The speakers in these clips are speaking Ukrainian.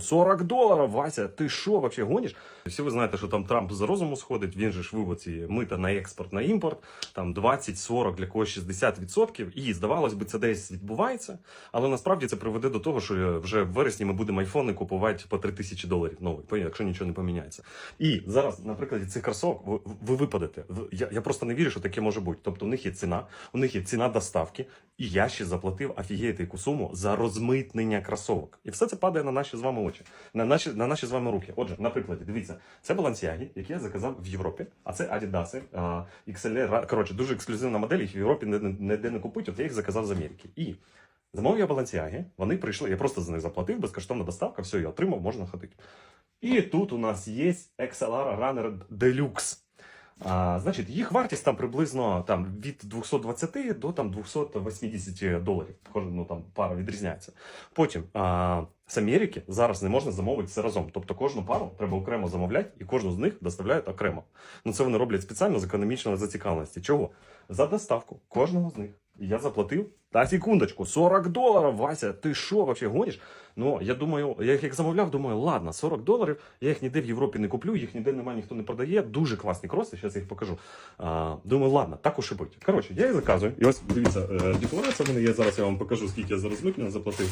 40 доларів, Вася, ти що вообще гониш? Всі ви знаєте, що там Трамп за розуму сходить, він же ж вивод ці мита на експорт, на імпорт, там 20, 40, для когось 60%. І здавалось би, це десь відбувається, але насправді це приведе до того, що вже в вересні ми будемо айфони купувати по 3 тисячі доларів нових, якщо нічого не поміняється. І зараз, на прикладі цих кросовок, ви, ви випадете. Я, я просто не вірю, що таке може бути. Тобто у них є ціна, у них є ціна доставки, і я ще заплатив офігеть яку суму за розмитнення кросовок. І все це падає на наші з вами очі, на наші, на наші з вами руки. Отже, на прикладі, дивіться, це балансіаги, які я заказав в Європі, а це Адідаси, а, XLR, коротше, дуже ексклюзивна модель, їх в Європі ніде не купить, от я їх заказав з Америки. І замовив я балансіаги, вони прийшли, я просто за них заплатив, безкоштовна доставка, все, я отримав, можна ходити. І тут у нас є XLR Runner Deluxe. А, значить, їх вартість там приблизно там, від 220 до там, 280 доларів. Ну, там, пара відрізняється. Потім а, з Америки зараз не можна замовити все разом. Тобто кожну пару треба окремо замовляти, і кожну з них доставляють окремо. Ну це вони роблять спеціально з економічної зацікавленості. Чого? За доставку кожного з них. Я заплатив. Та секундочку, 40 доларів, Вася, ти що вообще гониш? Ну, я думаю, я їх як замовляв, думаю, ладно, 40 доларів, я їх ніде в Європі не куплю, їх ніде немає, ніхто не продає. Дуже класні кроси, зараз я їх покажу. А, думаю, ладно, так уж і будь. Коротше, я їх заказую. І ось дивіться, е, декларація в мене є. Зараз я вам покажу, скільки я зараз розмитнення заплатив.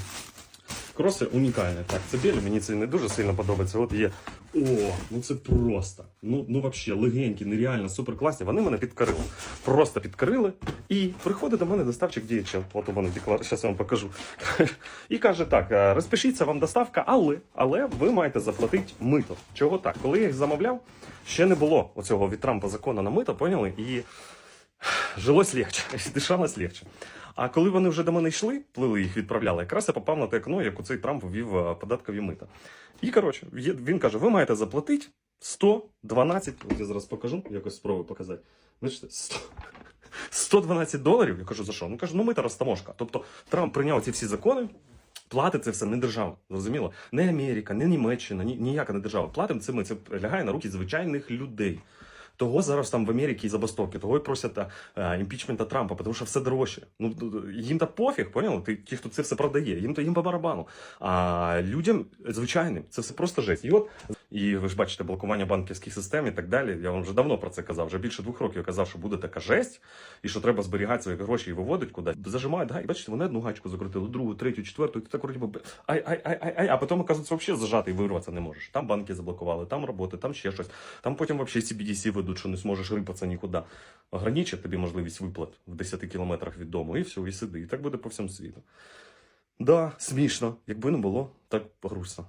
Кроси унікальні. Так, це білі, мені це не дуже сильно подобається. От є. О, ну це просто. Ну, ну вообще, легенькі, нереально, супер класні. Вони мене підкорили. Просто підкорили. І приходить до мене доставчик DHL. От у мене декларація, зараз я вам покажу. І каже: так, е, розпишіться вам доставка, але, але ви маєте заплатити мито. Чого так? Коли я їх замовляв, ще не було оцього від Трампа закону на мито, поняли? І жилось легче, дишалось легче. А коли вони вже до мене йшли, плили їх відправляли, якраз я попав на те окно, як оцей Трамп ввів е, податкові мита. І коротше, він каже: ви маєте заплатити 112, от я зараз покажу, якось спробую показати. Бачите, 100, 112 доларів. Я кажу, за що? Ну каже, ну мита розтаможка. Тобто Трамп прийняв ці всі закони. Платить це все не держава, зрозуміло? Не Америка, не Німеччина, ні, ніяка не держава. Платимо це ми. Це лягає на руки звичайних людей. Того зараз там в Америці і забастовки, того і просять е, імпічмента Трампа, тому що все дорожче. Ну їм та пофіг, поняли? Ти ті, хто це все продає, їм то їм по барабану. А людям звичайним це все просто жесть. І от і ви ж бачите блокування банківських систем і так далі. Я вам вже давно про це казав. Вже більше двох років я казав, що буде така жесть, і що треба зберігати свої гроші і виводити кудись. Зажимають, і бачите, вони одну гачку закрутили, другу, третю, четверту, і ти так би ай, ай, ай, ай, ай, а потім, оказується, взагалі зажати і вирватися не можеш. Там банки заблокували, там роботи, там ще щось. Там потім взагалі CBDC ведуть, що не зможеш рипатися нікуди. Ограничать тобі можливість виплат в 10 кілометрах від дому, і все, і сиди. І так буде по всьому світу. Да, смішно. Якби не було, так грустно.